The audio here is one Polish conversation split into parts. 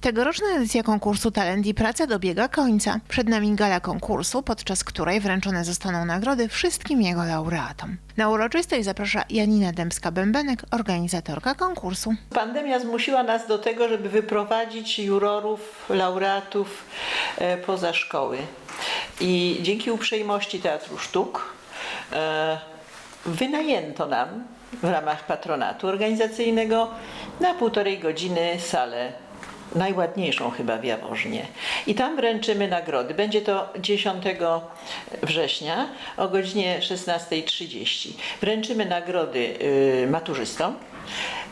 Tegoroczna edycja konkursu Talent i Praca dobiega końca. Przed nami gala konkursu, podczas której wręczone zostaną nagrody wszystkim jego laureatom. Na uroczystość zaprasza Janina Dębska-Bębenek, organizatorka konkursu. Pandemia zmusiła nas do tego, żeby wyprowadzić jurorów, laureatów e, poza szkoły. I dzięki uprzejmości Teatru Sztuk e, wynajęto nam w ramach patronatu organizacyjnego na półtorej godziny salę najładniejszą chyba w Jaworznie. I tam wręczymy nagrody. Będzie to 10 września o godzinie 16.30. Wręczymy nagrody y, maturzystom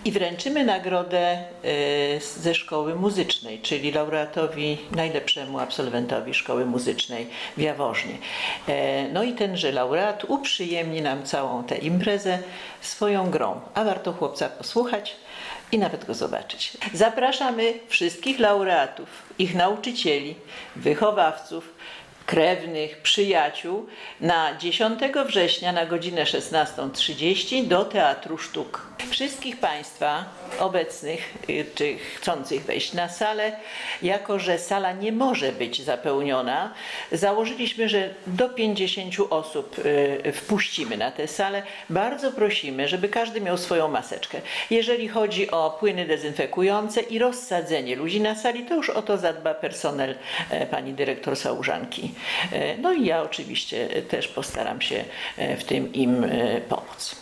i wręczymy nagrodę y, ze szkoły muzycznej, czyli laureatowi, najlepszemu absolwentowi szkoły muzycznej w Jaworznie. E, No i tenże laureat uprzyjemni nam całą tę imprezę swoją grą, a warto chłopca posłuchać i nawet go zobaczyć. Zapraszamy wszystkich laureatów, ich nauczycieli, wychowawców, krewnych, przyjaciół na 10 września na godzinę 16.30 do Teatru Sztuk. Wszystkich Państwa obecnych y, czy chcących wejść na salę, jako że sala nie może być zapełniona, założyliśmy, że do 50 osób y, wpuścimy na tę salę. Bardzo prosimy, żeby każdy miał swoją maseczkę. Jeżeli chodzi o płyny dezynfekujące i rozsadzenie ludzi na sali, to już o to zadba personel e, pani dyrektor Sałużanki. E, No i ja oczywiście też postaram się e, w tym im e, pomóc.